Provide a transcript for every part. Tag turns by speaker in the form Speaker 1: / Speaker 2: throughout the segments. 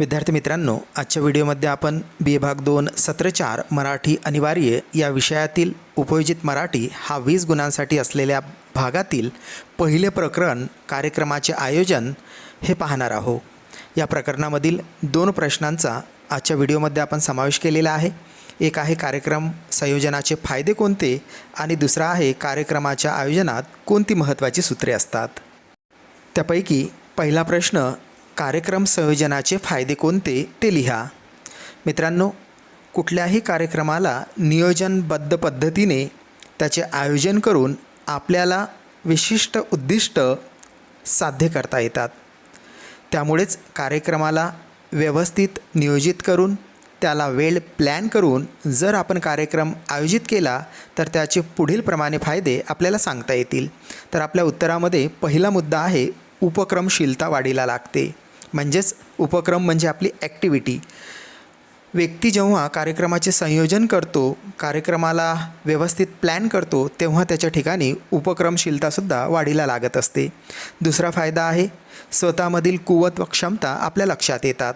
Speaker 1: विद्यार्थी मित्रांनो आजच्या व्हिडिओमध्ये आपण बी भाग दोन सत्र चार मराठी अनिवार्य या विषयातील उपयोजित मराठी हा वीस गुणांसाठी असलेल्या भागातील पहिले प्रकरण कार्यक्रमाचे आयोजन हे पाहणार आहोत. या प्रकरणामधील दोन प्रश्नांचा आजच्या व्हिडिओमध्ये आपण समावेश केलेला आहे. एक आहे कार्यक्रम संयोजनाचे फायदे कोणते आणि दुसरा आहे कार्यक्रमाच्या आयोजनात कोणती महत्त्वाची सूत्रे असतात. त्यापैकी पहिला प्रश्न कार्यक्रम संयोजनाचे फायदे कोणते ते लिहा. मित्रांनो कुठल्याही कार्यक्रमाला नियोजनबद्ध पद्धतीने त्याचे आयोजन करून आपल्याला विशिष्ट उद्दिष्ट साध्य करता येतात. त्यामुळेच कार्यक्रमाला व्यवस्थित नियोजित करून त्याला वेळ प्लॅन करून जर आपण कार्यक्रम आयोजित केला तर त्याचे पुढीलप्रमाणे फायदे आपल्याला सांगता येतील. तर आपल्या उत्तरामध्ये पहिला मुद्दा आहे उपक्रमशीलता वाढीला लागते. म्हणजेच उपक्रम म्हणजे आपली ॲक्टिव्हिटी व्यक्ती जेव्हा कार्यक्रमाचे संयोजन करतो कार्यक्रमाला व्यवस्थित प्लॅन करतो तेव्हा त्याच्या ठिकाणी उपक्रमशीलतासुद्धा वाढीला लागत असते. दुसरा फायदा आहे स्वतःमधील कुवत व क्षमता आपल्या लक्षात येतात.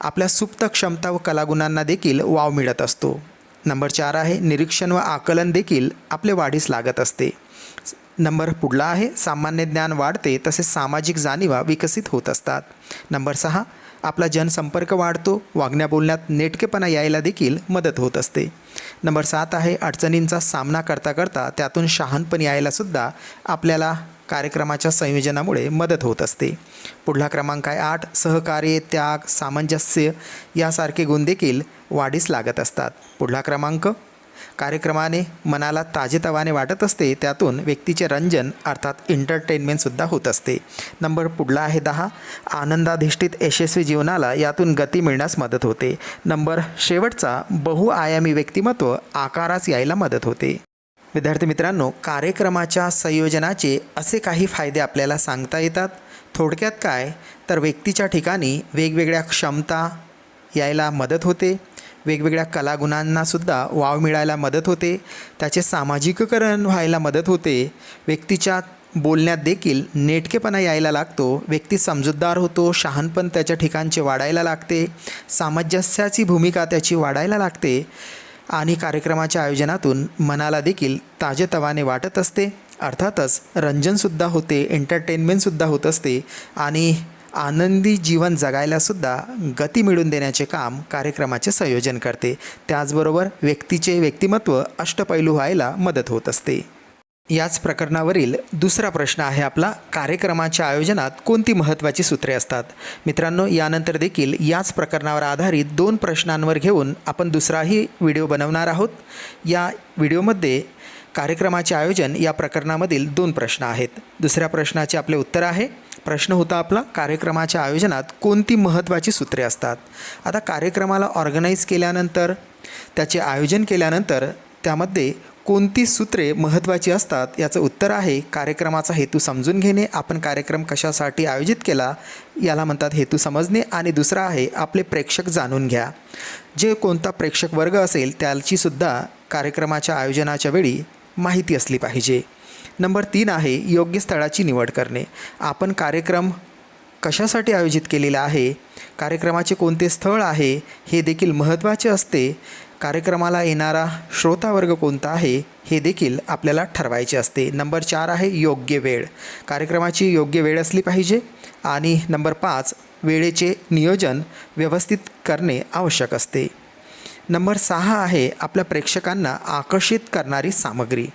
Speaker 1: आपल्या सुप्त क्षमता व कलागुणांना देखील वाव मिळत असतो. नंबर चार आहे निरीक्षण व आकलन देखील आपले वाढीस लागत असते. नंबर पुढला आहे. सामान्य ज्ञान वाढते तसेच सामाजिक जाणीवा विकसित होत असतात. नंबर सहा आपला जनसंपर्क वाढतो वागण्या बोलण्यात नेटकेपणा यायला देखील मदत होत असते. नंबर सात आहे अडचणींचा सामना करता करता त्यातून शहानपण यायलासुद्धा आपल्याला कार्यक्रमाच्या संयोजनामुळे मदत होत असते. पुढला क्रमांक आहे आठ सहकार्य त्याग सामंजस्य यासारखे गुण देखील वाढीस लागत असतात. पुढला क्रमांक कार्यक्रमाने मनाला ताजेतवाने वाटत असते त्यातून व्यक्तीचे रंजन अर्थात एंटरटेनमेंटसुद्धा होत असते. नंबर पुढला आहे दहा. आनंदाधिष्ठित यशस्वी जीवनाला यातून गती मिळण्यास मदत होते. नंबर शेवटचा बहुआयामी व्यक्तिमत्व आकारास यायला मदत होते. विद्यार्थी मित्रांनो कार्यक्रमाच्या संयोजनाचे असे काही फायदे आपल्याला सांगता येतात. थोडक्यात काय? तर व्यक्तीच्या ठिकाणी वेगवेगळ्या क्षमता यायला मदत होते. वेगवेगळ्या कलागुणांनासुद्धा वाव मिळायला मदत होते. त्याचे सामाजिककरण व्हायला मदत होते. व्यक्तीच्या बोलण्यात देखील नेटकेपणा यायला लागतो. व्यक्ती समजूतदार होतो शहाणपण त्याच्या ठिकाणचे वाढायला लागते सामंजस्याची भूमिका त्याची वाढायला लागते आणि कार्यक्रमाच्या आयोजनातून मनाला देखील ताजेतवाने वाटत असते. अर्थातच रंजनसुद्धा होते एंटरटेनमेंटसुद्धा होत असते आणि आनंदी जीवन जगायलासुद्धा गती मिळवून देण्याचे काम कार्यक्रमाचे संयोजन करते. त्याचबरोबर व्यक्तीचे व्यक्तिमत्व अष्टपैलू व्हायला मदत होत असते. याच प्रकरणावरील दुसरा प्रश्न आहे आपला. कार्यक्रमाच्या आयोजनात कोणती महत्त्वाची सूत्रे असतात? मित्रांनो यानंतर देखील याच प्रकरणावर आधारित दोन प्रश्नांवर घेऊन आपण दुसराही व्हिडिओ बनवणार आहोत. या व्हिडिओमध्ये कार्यक्रमाचे आयोजन या प्रकरणामधील दोन प्रश्न आहेत. दुसऱ्या प्रश्नाचे आपले उत्तर आहे. प्रश्न होता आपला कार्यक्रमाच्या आयोजनात कोणती महत्त्वाची सूत्रे असतात? आता कार्यक्रमाला ऑर्गनाईज केल्यानंतर त्याचे आयोजन केल्यानंतर त्यामध्ये कोणती सूत्रे महत्त्वाची असतात याचं उत्तर आहे कार्यक्रमाचा हेतू समजून घेणे आपण कार्यक्रम कशासाठी आयोजित केला याला म्हणतात हेतू समजणे आणि दुसरा आहे आपले प्रेक्षक जाणून घ्या. जे कोणता प्रेक्षक वर्ग असेल त्याचीसुद्धा कार्यक्रमाच्या आयोजनाच्या वेळी माहिती असली पाहिजे. नंबर तीन आहे योग्य स्थळाची निवड करणे. आपण कार्यक्रम कशासाठी आयोजित केलेला आहे? कार्यक्रमाचे कोणते स्थळ आहे? हे देखील महत्त्वाचे असते. कार्यक्रमाला येणारा श्रोतावर्ग कोणता आहे? हे देखील आपल्याला ठरवायचे असते. नंबर चार आहे योग्य वेळ. कार्यक्रमाची योग्य वेळ असली पाहिजे. आणि नंबर पाच वेळेचे नियोजन व्यवस्थित करणे आवश्यक असते. नंबर सहा आहे आपल्या प्रेक्षकांना आकर्षित करणारी सामग्री.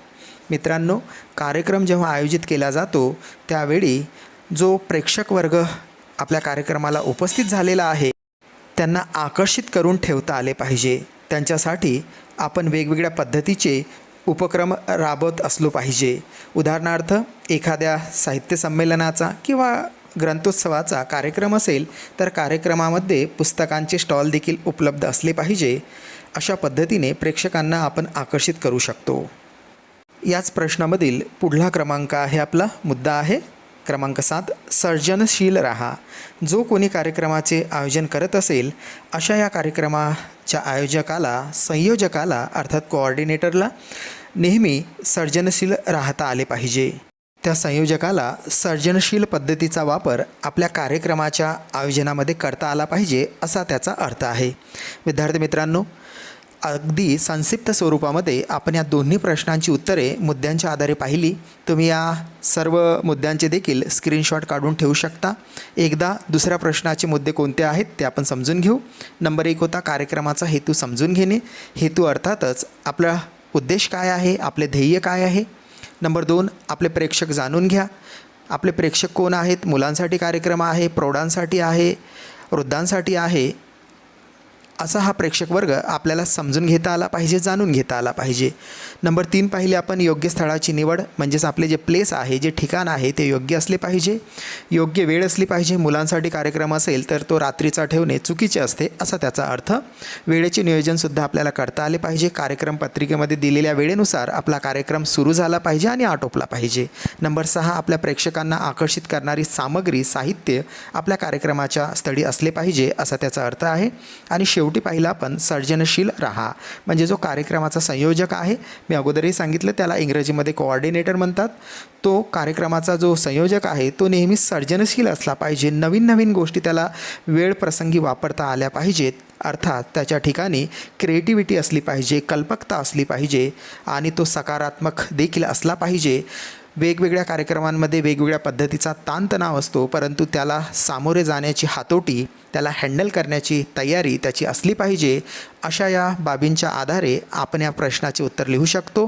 Speaker 1: मित्रांनो कार्यक्रम जेव्हा आयोजित केला जातो त्यावेळी जो प्रेक्षक वर्ग आपल्या कार्यक्रमाला उपस्थित झालेला आहे त्यांना आकर्षित करून ठेवता आले पाहिजे. त्यांच्यासाठी आपण वेगवेगळ्या पद्धतीचे उपक्रम राबवत असलो पाहिजे. उदाहरणार्थ एखाद्या साहित्य संमेलनाचा किंवा ग्रंथोत्सवाचा कार्यक्रम असेल तर कार्यक्रमामध्ये पुस्तकांचे स्टॉल देखील उपलब्ध असले पाहिजे. अशा पद्धतीने प्रेक्षकांना आपण आकर्षित करू शकतो. याच प्रश्नामधील पुढला क्रमांक आहे आपला. मुद्दा आहे क्रमांक सात सर्जनशील राहा. जो कोणी कार्यक्रमाचे आयोजन करत असेल अशा या कार्यक्रमाच्या आयोजकाला संयोजकाला अर्थात कोऑर्डिनेटरला नेहमी सर्जनशील राहता आले पाहिजे. त्या संयोजकाला सर्जनशील पद्धतीचा वापर आपल्या कार्यक्रमाच्या आयोजनामध्ये करता आला पाहिजे असा त्याचा अर्थ आहे. विद्यार्थी मित्रांनो अगदी संक्षिप्त स्वरूपामध्ये आपण या दोन्ही प्रश्नांची उत्तरे मुद्द्यांच्या आधारे पाहिली. तुम्ही या सर्व मुद्द्यांचे देखील स्क्रीनशॉट काढून ठेवू शकता. एकदा दुसऱ्या प्रश्नाचे मुद्दे कोणते आहेत ते आपण समजून घेऊ. नंबर एक होता कार्यक्रमाचा हेतू समजून घेणे. हेतू अर्थातच आपला उद्देश काय आहे आपले ध्येय काय आहे. नंबर दोन आपले प्रेक्षक जाणून घ्या. आपले प्रेक्षक कोण आहेत? मुलांसाठी कार्यक्रम आहे प्रौढांसाठी आहे वृद्धांसाठी आहे असा हा प्रेक्षक वर्ग आपल्याला समजून घेता आला पाहिजे जाणून घेता आला पाहिजे. नंबर तीन पाहिले आपण योग्य स्थळाची निवड म्हणजेच आपले जे प्लेस आहे जे ठिकाण आहे ते योग्य असले पाहिजे. योग्य वेळ असली पाहिजे मुलांसाठी कार्यक्रम असेल तर तो रात्रीचा ठेवणे चुकीचे असते असा त्याचा अर्थ. वेळेचे नियोजनसुद्धा आपल्याला करता आले पाहिजे. कार्यक्रम पत्रिकेमध्ये दिलेल्या वेळेनुसार आपला कार्यक्रम सुरू झाला पाहिजे आणि आटोपला पाहिजे. नंबर सहा आपल्या प्रेक्षकांना आकर्षित करणारी सामग्री साहित्य आपल्या कार्यक्रमाच्या स्थळी असले पाहिजे असा त्याचा अर्थ आहे. आणि शेवटी पाहिलं आपण सर्जनशील राहा. म्हणजे जो कार्यक्रमाचा संयोजक आहे मी अगोदरही सांगितलं त्याला इंग्रजीमध्ये कोऑर्डिनेटर म्हणतात. तो कार्यक्रमाचा जो संयोजक आहे तो नेहमी सर्जनशील असला पाहिजे. नवीन नवीन गोष्टी त्याला वेळ प्रसंगी वापरता आल्या पाहिजेत. अर्थात त्याच्या ठिकाणी क्रिएटिव्हिटी असली पाहिजे कल्पकता असली पाहिजे आणि तो सकारात्मक देखील असला पाहिजे. वेगवेगळ्या कार्यक्रमांमध्ये वेगवेगळ्या पद्धतीचा ताणतणाव असतो परंतु त्याला सामोरे जाण्याची हातोटी त्याला हँडल करण्याची तयारी त्याची असली पाहिजे अशा या बाबींच्या आधारे आपण या प्रश्नाचे उत्तर लिहू शकतो.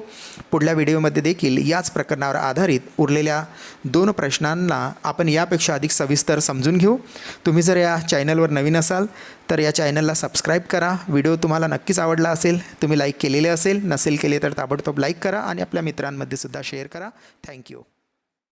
Speaker 1: पुढल्या व्हिडिओमध्ये देखील याच प्रकरणावर आधारित उरलेल्या दोन प्रश्नांना आपण यापेक्षा अधिक सविस्तर समजून घेऊ. तुम्ही जर या चॅनलवर नवीन असाल तर या चॅनलला सबस्क्राईब करा. व्हिडिओ तुम्हाला नक्कीच आवडला असेल तुम्ही लाईक केलेले असेल नसेल केले तर ताबडतोब लाईक करा आणि आपल्या मित्रांमध्ये सुद्धा शेअर करा. Thank you.